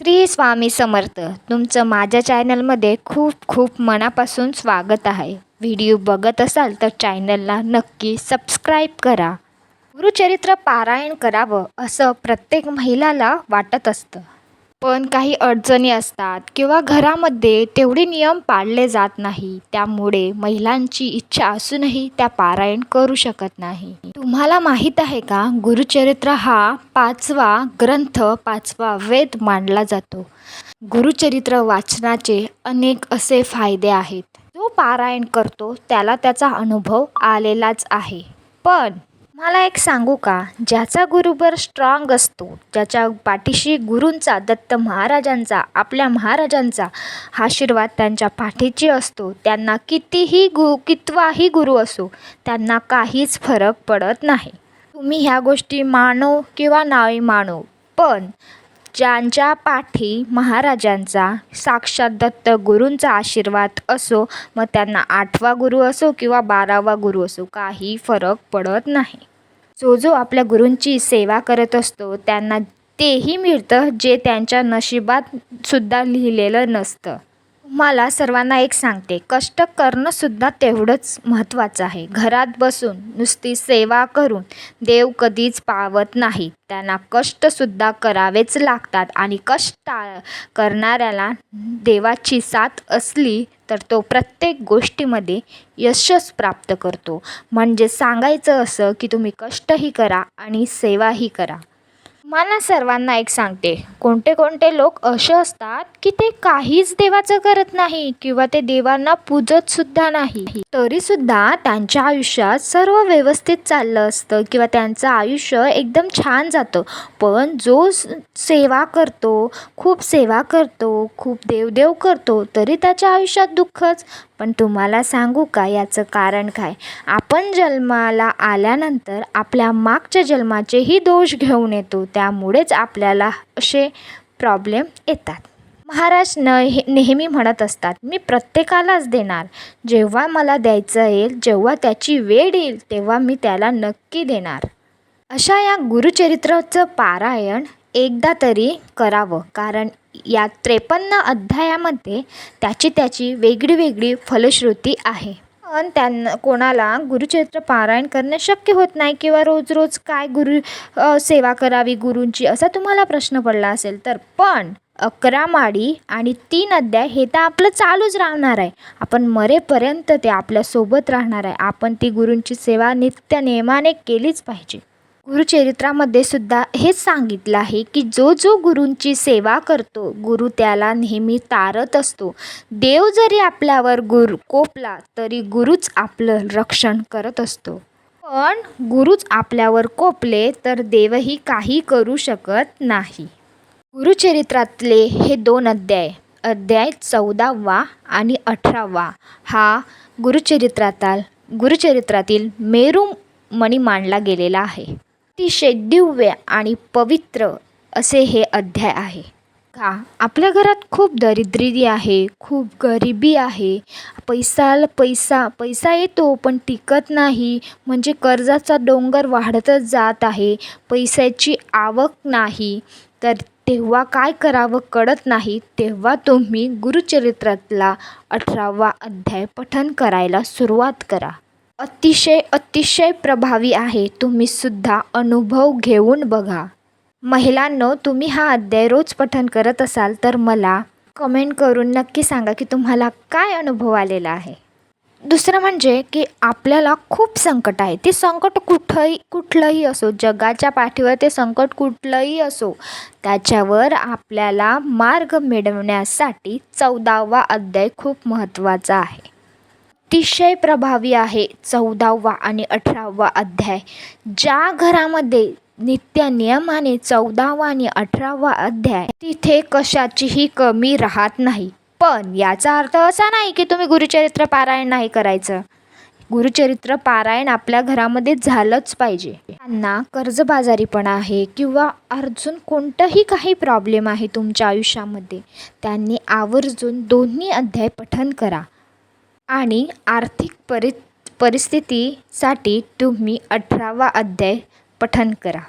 श्री स्वामी समर्थ तुमचं माझ्या चॅनलमध्ये खूप खूप मनापासून स्वागत आहे. व्हिडिओ बघत असाल तर चॅनलला नक्की सबस्क्राईब करा. गुरुचरित्र पारायण करावं असं प्रत्येक महिलाला वाटत असतं. पण काही अडचणी असतात किंवा घरामध्ये तेवढे नियम पाळले जात नाही त्यामुळे महिलांची इच्छा असूनही त्या पारायण करू शकत नाही. तुम्हाला माहीत आहे का गुरुचरित्र हा पाचवा ग्रंथ पाचवा वेद मानला जातो. गुरुचरित्र वाचनाचे अनेक असे फायदे आहेत. जो पारायण करतो त्याला त्याचा अनुभव आलेलाच आहे. पण मला एक सांगू का? ज्याचा गुरुबर स्ट्रॉंग असतो ज्याच्या पाठीशी गुरूंचा दत्त महाराजांचा आपल्या महाराजांचा आशीर्वाद त्यांच्या पाठीची असतो त्यांना कितीही गु कितवाही गुरु असो त्यांना काहीच फरक पडत नाही. तुम्ही ह्या गोष्टी मानो किंवा नाही मानो पण ज्यांच्या पाठी महाराजांचा साक्षात दत्त गुरूंचा आशीर्वाद असो मग त्यांना आठवा गुरु असो किंवा बारावा गुरु असो काही फरक पडत नाही. जो जो आपल्या गुरूंची सेवा करत असतो त्यांना तेही मिळतं जे त्यांच्या नशिबात सुद्धा लिहिलेलं नसतं. मला सर्वांना एक सांगते. कष्ट करणंसुद्धा तेवढंच महत्त्वाचं आहे. घरात बसून नुसती सेवा करून देव कधीच पावत नाही. त्यांना कष्टसुद्धा करावेच लागतात आणि कष्ट करणाऱ्याला देवाची साथ असली तर तो प्रत्येक गोष्टीमध्ये यशच प्राप्त करतो. म्हणजे सांगायचं असं की तुम्ही कष्टही करा आणि सेवाही करा. मला सर्वांना एक सांगते. कोणते कोणते लोक असे असतात की ते काहीच देवाचं करत नाही किंवा ते देवांना पूजत सुद्धा नाही. तरीसुद्धा त्यांच्या आयुष्यात सर्व व्यवस्थित चाललं असतं किंवा त्यांचं आयुष्य एकदम छान जातं. पण जो सेवा करतो खूप सेवा करतो खूप देवदेव करतो तरी त्याच्या आयुष्यात दुःखच पण तुम्हाला सांगू का याचं कारण काय? आपण जन्माला आल्यानंतर आपल्या मागच्या जन्माचेही दोष घेऊन येतो. त्यामुळेच आपल्याला असे प्रॉब्लेम येतात. महाराज न नेहमी म्हणत असतात मी प्रत्येकालाच देणार. जेव्हा मला द्यायचं येईल जेव्हा त्याची वेळ येईल तेव्हा मी त्याला नक्की देणार. अशा या गुरुचरित्राचं पारायण एकदा तरी करावं. कारण या त्रेपन्न अध्यायामध्ये त्याची त्याची वेगळी वेगळी फलश्रुती आहे. पण त्यांना कोणाला गुरुचरित्र पारायण करणे शक्य होत नाही किंवा रोज रोज काय गुरु सेवा करावी गुरूंची असा तुम्हाला प्रश्न पडला असेल तर. पण अकरा माडी आणि तीन अध्याय हे तर आपलं चालूच राहणार आहे. आपण मरेपर्यंत ते आपल्यासोबत राहणार आहे. आपण ती गुरूंची सेवा नित्य नियमाने केलीच पाहिजे. गुरुचरित्रामध्ये सुद्धा हेच सांगितलं आहे की जो जो गुरूंची सेवा करतो गुरु त्याला नेहमी तारत असतो. देव जरी आपल्यावर गुरु कोपला तरी गुरुच आपलं रक्षण करत असतो. पण गुरुच आपल्यावर कोपले तर देवही काही करू शकत नाही. गुरुचरित्रातले हे दोन अध्याय अध्याय चौदावा आणि अठरावा हा गुरुचरित्राताल गुरुचरित्रातील मेरू मणी मांडला गेलेला आहे. अतिशय दिव्य आणि पवित्र असे हे अध्याय आहे. का? आपल्या घरात खूप दरिद्री आहे खूप गरिबी आहे. पैसाला पैसा पैसा येतो पण टिकत नाही. म्हणजे कर्जाचा डोंगर वाढतच जात आहे. पैशाची आवक नाही. तर तेव्हा काय करावं कळत नाही. तेव्हा तुम्ही गुरुचरित्रातला अठरावा अध्याय पठन करायला सुरुवात करा. अतिशय अतिशय प्रभावी आहे. तुम्ही सुद्धा अनुभव घेऊन बघा. महिलांनो तुम्ही हा अध्याय रोज पठन करत असाल तर मला कमेंट करून नक्की सांगा की तुम्हाला काय अनुभव आलेला आहे. दुसरं म्हणजे की आपल्याला खूप संकट आहे. ते संकट कुठंही कुठलंही असो जगाच्या पाठीवर ते संकट कुठलंही असो त्याच्यावर आपल्याला मार्ग मिळवण्यासाठी चौदावा अध्याय खूप महत्त्वाचा आहे. अतिशय प्रभावी आहे चौदावा आणि अठरावा अध्याय. ज्या घरामध्ये नित्य नियमाने चौदावा आणि अठरावा अध्याय तिथे कशाचीही कमी राहत नाही. पण याचा अर्थ असा नाही की तुम्ही गुरुचरित्र पारायण नाही करायचं. गुरुचरित्र पारायण आपल्या घरामध्ये झालंच पाहिजे. त्यांना कर्जबाजारीपणा आहे किंवा अर्जून कोणतंही काही प्रॉब्लेम आहे तुमच्या आयुष्यामध्ये त्यांनी आवर्जून दोन्ही अध्याय पठन करा. आणि आर्थिक परि परिस्थितीसाठी तुम्ही अठरावा अध्याय पठन करा.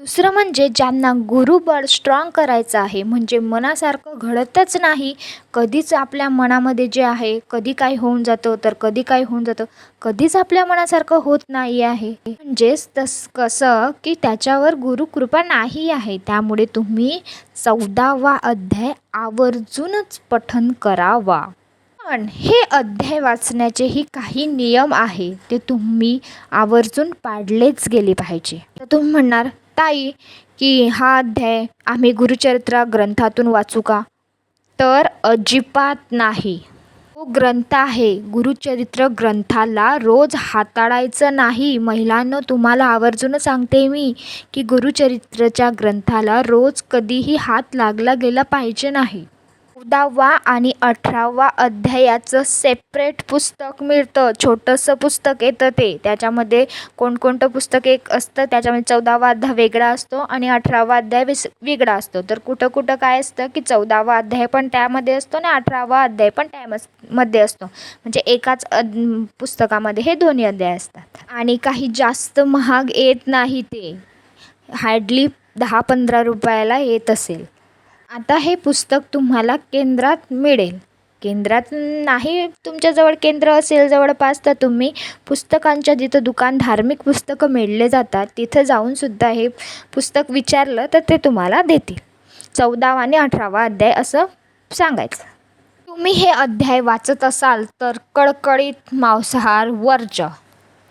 दुसरं म्हणजे ज्यांना गुरुबळ स्ट्रॉंग करायचं आहे म्हणजे मनासारखं घडतच नाही कधीच आपल्या मनामध्ये जे आहे कधी काय होऊन जातं तर कधी काय होऊन जातं कधीच आपल्या मनासारखं होत नाही आहे. म्हणजेच तस कसं की त्याच्यावर गुरुकृपा नाही आहे त्यामुळे तुम्ही चौदावा अध्याय आवर्जूनच पठन करावा. पण हे अध्याय वाचण्याचेही काही नियम आहे ते तुम्ही आवर्जून पाडलेच गेले पाहिजे. तर तुम्ही म्हणणार ताई की हा अध्याय आम्ही गुरुचरित्र ग्रंथातून वाचू का? तर अजिबात नाही. तो ग्रंथ आहे गुरुचरित्र ग्रंथाला रोज हाताळायचं नाही. महिलांनो तुम्हाला आवर्जून सांगते मी की गुरुचरित्रच्या ग्रंथाला रोज कधीही हात लागला गेला पाहिजे नाही. चौदावा आणि अठरावा अध्यायाचं सेपरेट पुस्तक मिळतं. छोटंसं पुस्तक येतं ते. त्याच्यामध्ये कोणकोणतं पुस्तक एक असतं त्याच्यामध्ये चौदावा अध्याय वेगळा असतो आणि अठरावा अध्याय वेस वेगळा असतो. तर कुठं कुठं काय असतं की चौदावा अध्याय पण त्यामध्ये असतो आणि अठरावा अध्याय पण त्यामसमध्ये असतो. म्हणजे एकाच अद पुस्तकामध्ये हे दोन्ही अध्याय असतात. आणि काही जास्त महाग येत नाही ते. हार्डली दहा पंधरा रुपयाला येत असेल. आता हे पुस्तक तुम्हाला केंद्रात मिळेल. केंद्रात नाही तुमच्याजवळ केंद्र असेल जवळपास तर तुम्ही पुस्तकांच्या जिथं दुकान धार्मिक पुस्तकं मिळले जातात तिथं जाऊनसुद्धा हे पुस्तक विचारलं तर ते तुम्हाला देतील. चौदावा आणि अठरावा अध्याय असं सांगायचं. तुम्ही हे अध्याय वाचत असाल तर कडकडीत मांसाहार वर्ज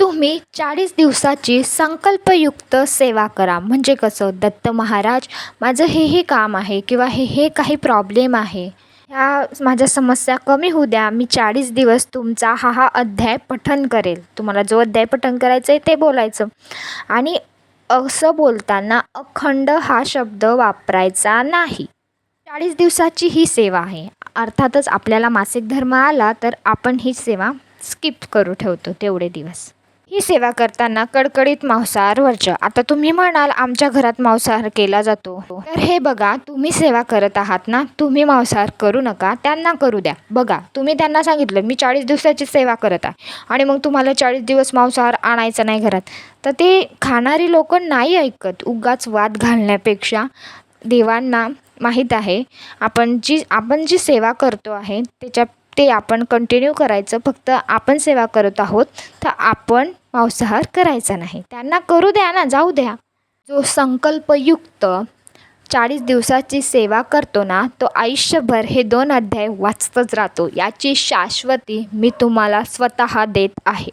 तुम्ही चाळीस दिवसाची संकल्पयुक्त सेवा करा. म्हणजे कसं? दत्त महाराज माझं हे हे काम आहे किंवा हे हे काही प्रॉब्लेम आहे. ह्या माझ्या समस्या कमी होऊ द्या. मी चाळीस दिवस तुमचा हा हा अध्याय पठन करेल. तुम्हाला जो अध्याय पठन करायचं आहे ते बोलायचं. आणि असं बोलताना अखंड हा शब्द वापरायचा नाही. चाळीस दिवसाची ही सेवा आहे. अर्थातच आपल्याला मासिक धर्म आला तर आपण ही सेवा स्किप करू ठेवतो तेवढे दिवस. ही सेवा करताना कडकडीत मांसाहार वरच्या आता तुम्ही म्हणाल आमच्या घरात मांसाहार केला जातो. तर हे बघा तुम्ही सेवा करत आहात ना तुम्ही मांसाहार करू नका त्यांना करू द्या. बघा तुम्ही त्यांना सांगितलं मी चाळीस दिवसाची सेवा करत आहे. आणि मग तुम्हाला चाळीस दिवस मांसाहार आणायचा नाही घरात. तर ते खाणारी लोक नाही ऐकत. उगाच वाद घालण्यापेक्षा देवांना माहीत आहे आपण जी आपण जी सेवा करतो आहे त्याच्या ते आपण कंटिन्यू करायचं. फक्त आपण सेवा करत आहोत तर आपण मांसाहार करायचा नाही. त्यांना करू द्या ना जाऊ द्या. जो संकल्पयुक्त चाळीस दिवसाची सेवा करतो ना तो आयुष्यभर हे दोन अध्याय वाचतच राहतो. याची शाश्वती मी तुम्हाला स्वतः देत आहे.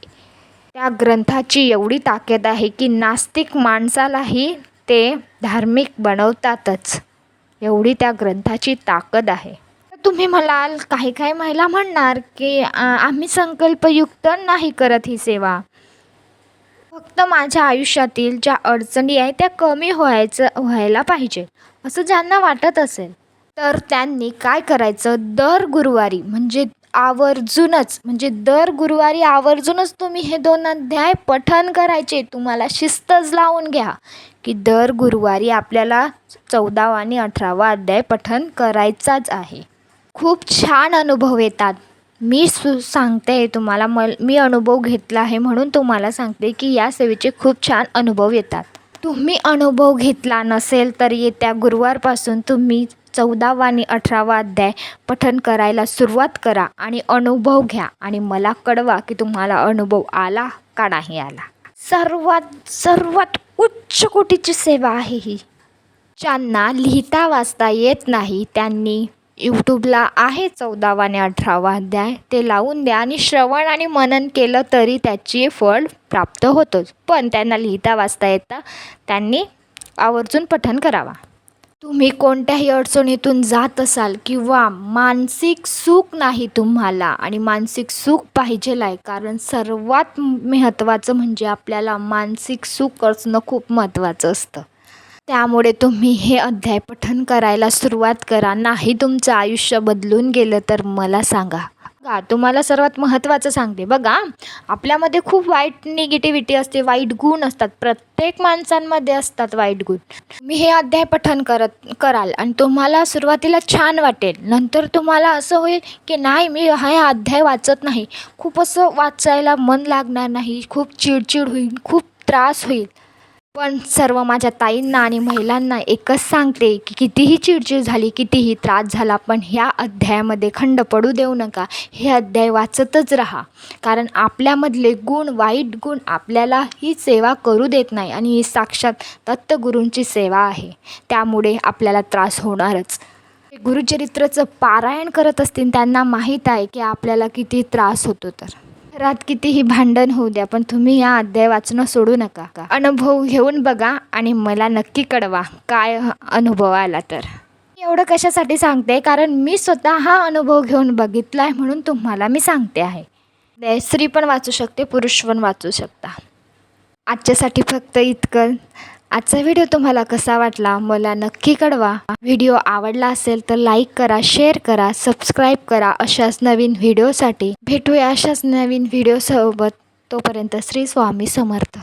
त्या ग्रंथाची एवढी ताकद आहे की नास्तिक माणसालाही ते धार्मिक बनवतातच. एवढी त्या ग्रंथाची ताकद आहे. तुम्ही म्हणाल काही काही महिला म्हणणार की आम्ही संकल्पयुक्त नाही करत ही सेवा. फक्त माझ्या आयुष्यातील ज्या अडचणी आहे त्या कमी व्हायचं व्हायला पाहिजे असं ज्यांना वाटत असेल. तर त्यांनी काय करायचं? दर गुरुवारी म्हणजे आवर्जूनच म्हणजे दर गुरुवारी आवर्जूनच तुम्ही हे दोन अध्याय पठन करायचे. तुम्हाला शिस्तच लावून घ्या की दर गुरुवारी आपल्याला चौदावा आणि अठरावा अध्याय पठन करायचाच आहे. खूप छान अनुभव येतात. मी सु सांगते तुम्हाला मल मी अनुभव घेतला आहे म्हणून तुम्हाला सांगते की या सेवेचे खूप छान अनुभव येतात. तुम्ही अनुभव घेतला नसेल तर येत्या गुरुवारपासून तुम्ही चौदावा आणि अठरावा अध्याय पठन करायला सुरुवात करा आणि अनुभव घ्या आणि मला कळवा की तुम्हाला अनुभव आला का नाही आला. सर्वात सर्वात उच्च कोटीची सेवा आहे ही. ज्यांना लिहिता वाचता येत नाही त्यांनी यूट्यूबला आहे चौदावा आणि अठरावा अध्याय. ते लावून द्या आणि श्रवण आणि मनन केलं तरी त्याची फळ प्राप्त होतोच. पण त्यांना लिहिता वाचता येता त्यांनी आवर्जून पठन करावा. तुम्ही कोणत्याही अडचणीतून जात असाल किंवा मानसिक सुख नाही तुम्हाला आणि मानसिक सुख पाहिजेल आहे कारण सर्वात महत्त्वाचं म्हणजे आपल्याला मानसिक सुख असणं खूप महत्त्वाचं असतं. त्यामुळे तुम्ही हे अध्याय पठन करायला सुरुवात करा. नाही तुमचं आयुष्य बदलून गेलं तर मला सांगा. का तुम्हाला सर्वात महत्त्वाचं सांगते. बघा आपल्यामध्ये खूप वाईट निगेटिव्हिटी असते वाईट गुण असतात. प्रत्येक माणसांमध्ये असतात वाईट गुण. मी हे अध्याय पठन करत कराल आणि तुम्हाला सुरुवातीला छान वाटेल. नंतर तुम्हाला असं होईल की नाही मी हा अध्याय वाचत नाही. खूप असं वाचायला मन लागणार नाही. खूप चिडचिड होईल खूप त्रास होईल. पण सर्व माझ्या ताईंना आणि महिलांना एकच सांगते की कितीही चिडचिड झाली कितीही त्रास झाला पण ह्या अध्यायामध्ये खंड पडू देऊ नका. हे अध्याय वाचतच राहा. कारण आपल्यामधले गुण वाईट गुण आपल्याला ही सेवा करू देत नाही आणि ही साक्षात दत्तगुरूंची सेवा आहे. त्यामुळे आपल्याला त्रास होणारच. गुरुचरित्राचं पारायण करत असतील त्यांना माहीत आहे की आपल्याला किती त्रास होतो तर. घरात कितीही भांडण होऊ द्या पण तुम्ही या अध्याय वाचणं सोडू नका. का अनुभव घेऊन बघा आणि मला नक्की कळवा काय अनुभव आला तर. मी एवढं कशासाठी सांगते? कारण मी स्वतः हा अनुभव घेऊन बघितला आहे म्हणून तुम्हाला मी सांगते आहे. स्त्री पण वाचू शकते पुरुष पण वाचू शकता. आजच्यासाठी फक्त इतकं. आजचा व्हिडिओ तुम्हाला कसा वाटला मला नक्की कळवा. व्हिडिओ आवडला असेल तर लाईक करा शेअर करा सबस्क्राईब करा अशाच नवीन व्हिडिओसाठी. भेटूया अशाच नवीन व्हिडिओसोबत. तोपर्यंत श्री स्वामी समर्थ.